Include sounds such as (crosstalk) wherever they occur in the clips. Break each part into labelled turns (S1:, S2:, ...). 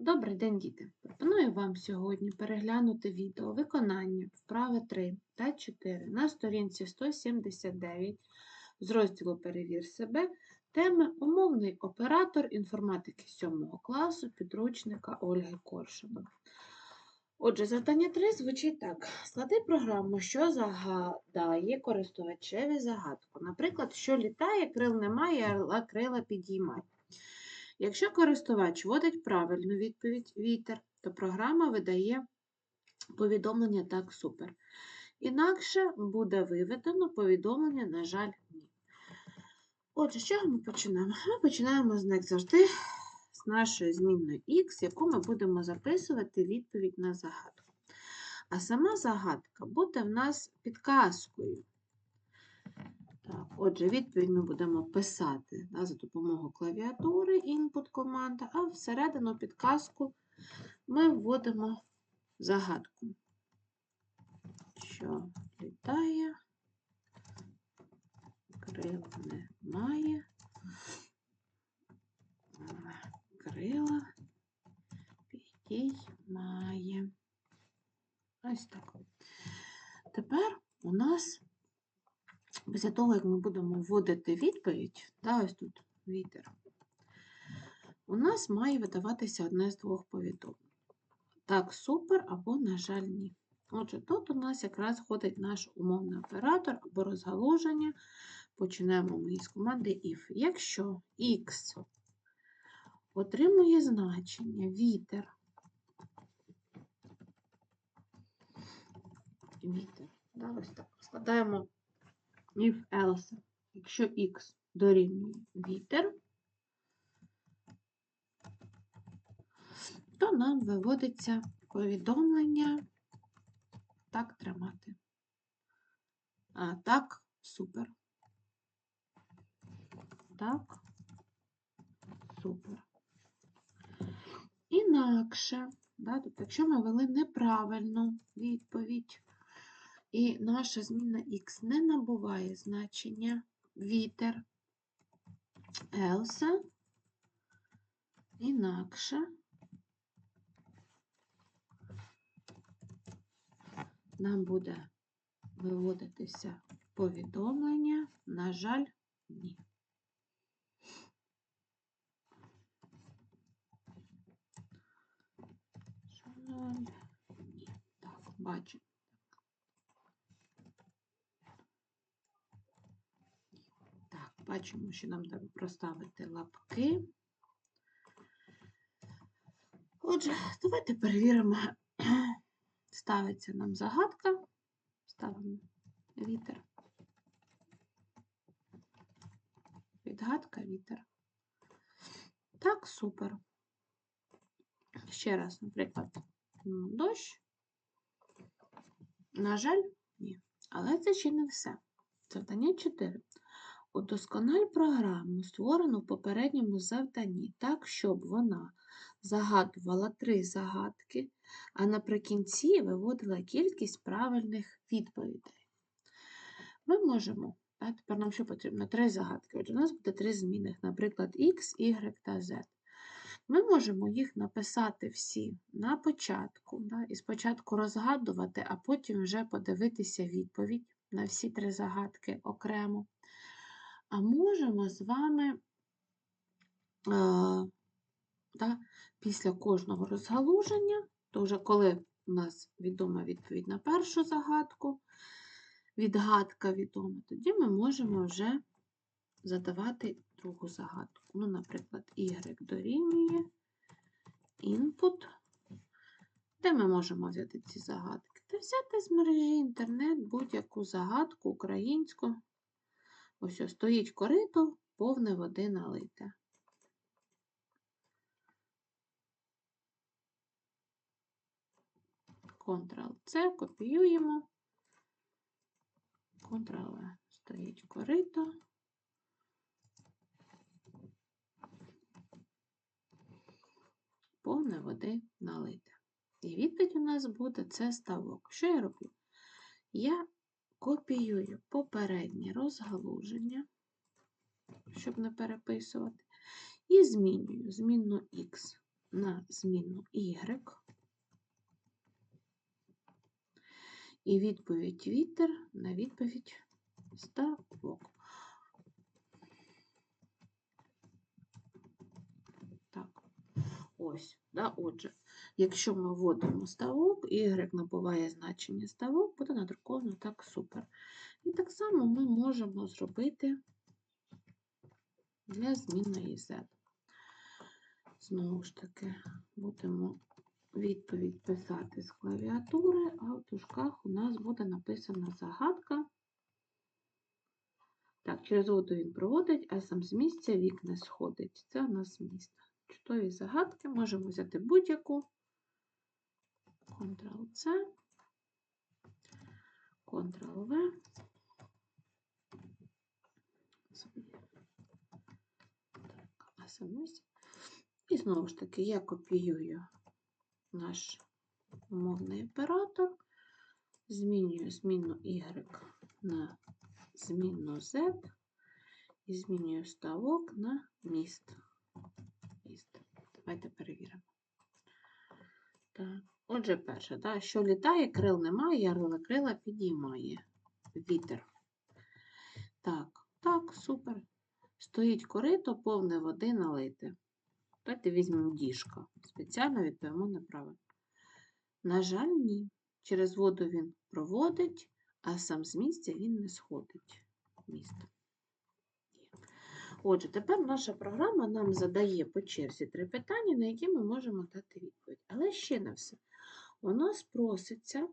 S1: Добрий день, діти! Пропоную вам сьогодні переглянути відео виконання вправи 3 та 4 на сторінці 179 з розділу Перевір себе теми Умовний оператор інформатики 7 класу підручника Ольги Коршунової. Отже, завдання 3 звучить так: склади програму, що загадає користувачеві загадку. Наприклад, що літає, крил немає, а крила підіймає. Якщо користувач вводить правильну відповідь вітер, то програма видає повідомлення так супер. Інакше буде виведено повідомлення, на жаль, ні. Отже, з чого ми починаємо? Ми починаємо з як завжди з нашої змінної х, яку ми будемо записувати відповідь на загадку. А сама загадка буде в нас підказкою. Так, Отже, відповідь ми будемо писати да, за допомогою клавіатури input команда, а всередину підказку ми вводимо загадку, що літає, крил немає, крила підіймає. Ось так. Тепер у нас Після того, як ми будемо вводити відповідь, да, ось тут вітер, у нас має видаватися одне з двох повідомлень. Так, супер або, на жаль, ні. Отже, тут у нас якраз входить наш умовний оператор або розгалуження. Починаємо ми з команди if. Якщо x отримує значення вітер, вітер, да, ось так, складаємо if else, якщо x дорівнює вітер, то нам виводиться повідомлення так тримати. А так, супер. Так, супер. Інакше, да, тобто, якщо ми ввели неправильну відповідь, і наша зміна х не набуває значення вітер, else, інакше нам буде виводитися повідомлення, на жаль, ні. Ні. Так, бачимо. Бачимо, що нам треба проставити лапки. Отже, давайте перевіримо, (clears throat) ставиться нам загадка, ставимо вітер. Відгадка вітер. Так, супер. Ще раз, наприклад, дощ. На жаль, ні. Але це ще не все. Завдання 4. Удоскональ програму, створену в попередньому завданні, так, щоб вона загадувала три загадки, а наприкінці виводила кількість правильних відповідей. Ми можемо, а тепер нам що потрібно? Три загадки. Отже, у нас буде три змінних, наприклад, X, Y та Z. Ми можемо їх написати всі на початку, да, і спочатку розгадувати, а потім вже подивитися відповідь на всі три загадки окремо. А можемо з вами да, після кожного розгалуження, то вже коли у нас відома відповідь на першу загадку, відгадка відома, тоді ми можемо вже задавати другу загадку. Ну, наприклад, y дорівнює input, де ми можемо взяти ці загадки? Та взяти з мережі інтернет будь-яку загадку українську. Ось стоїть корито, повне води налите. Ctrl-C, копіюємо. Ctrl-V. Стоїть корито. Повне води налите. І відповідь у нас буде це ставок. Що я роблю? Я Копіюю попереднє розгалуження, щоб не переписувати, і змінюю змінну Х на змінну y. І відповідь вітер на відповідь ставок. Так, ось, да, отже, якщо ми вводимо ставок, y набуває значення ставок, буде надруковано так супер. І так само ми можемо зробити для змінної z. Знову ж таки, будемо відповідь писати з клавіатури, а в дужках у нас буде написана загадка. Так, через воду він проводить, а сам з місця вік не сходить. Це у нас місто. Чудові загадки можемо взяти будь-яку. Ctrl-C, Ctrl-V. А. І знову ж таки, я копіюю наш умовний оператор, змінюю зміну y на змінну z і змінюю ставок на міст. міст. Давайте перевіримо. Так. Отже, перше, так, що літає, крил немає, ярлика крила підіймає вітер. Так, так, супер. Стоїть корито, повне води налите. Давайте візьмемо діжка. Спеціально відповімо неправильно. На жаль, ні. Через воду він проводить, а сам з місця він не сходить. Місто. Отже, тепер наша програма нам задає по черзі три питання, на які ми можемо дати відповідь. Але ще не все. У нас проситься,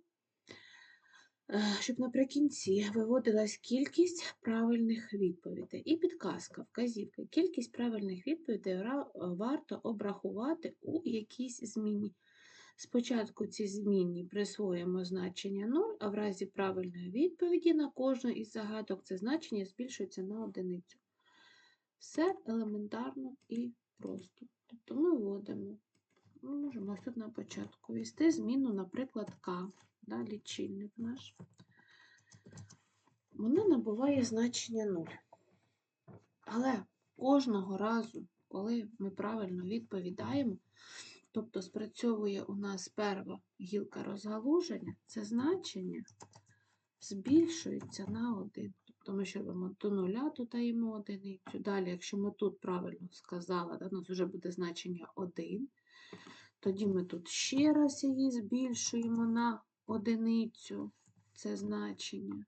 S1: е, щоб наприкінці виводилась кількість правильних відповідей. І підказка, вказівка. Кількість правильних відповідей варто обрахувати у якійсь зміні. Спочатку ці змінні присвоїмо значення 0, а в разі правильної відповіді на кожну із загадок це значення збільшується на одиницю. Все елементарно і просто. Тобто ми вводимо, ми можемо тут на початку ввести зміну, наприклад, К, да, лічильник наш. Вона набуває значення 0. Але кожного разу, коли ми правильно відповідаємо, тобто спрацьовує у нас перша гілка розгалуження, це значення збільшується на 1. Тобто ми що робимо до нуля, додаємо одиницю. Далі, якщо ми тут правильно сказали, у нас вже буде значення 1, тоді ми тут ще раз її збільшуємо на одиницю, це значення,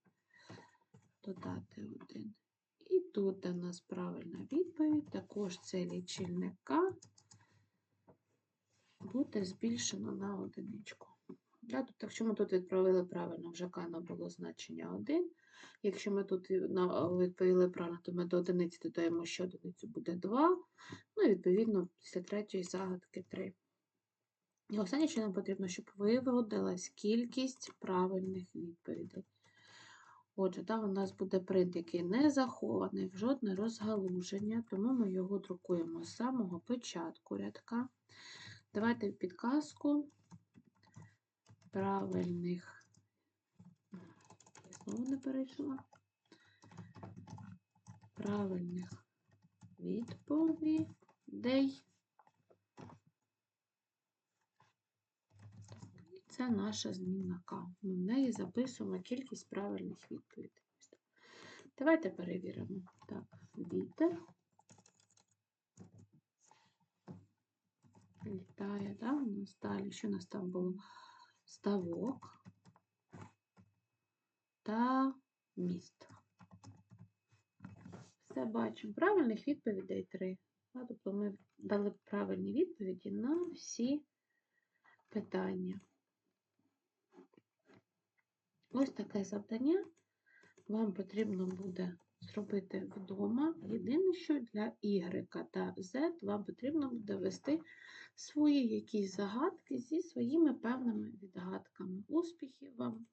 S1: додати 1. І тут у нас правильна відповідь, також це лічильник К буде збільшено на одиничку. Да, тобто, якщо ми тут відправили правильно, вже К було значення 1. Якщо ми тут відповіли правильно, то ми до одиниці додаємо ще одиницю, буде 2. Ну і відповідно після третьої загадки 3. І останнє, що нам потрібно, щоб виводилась кількість правильних відповідей. Отже, да, у нас буде принт, який не захований в жодне розгалуження, тому ми його друкуємо з самого початку рядка. Давайте підказку правильних. Я знову не перейшла. Правильних відповідей. І це наша змінна К. Ми в неї записуємо кількість правильних відповідей. Давайте перевіримо. Так, вітер. Літає, да? У нас далі, що у нас там було? Ставок та міст. Все бачимо. Правильних відповідей три. Тобто ми дали правильні відповіді на всі питання. Ось таке завдання вам потрібно буде зробити вдома. Єдине, що для Y та Z вам потрібно буде вести свої якісь загадки зі своїми певними відгадками. Успіхів вам!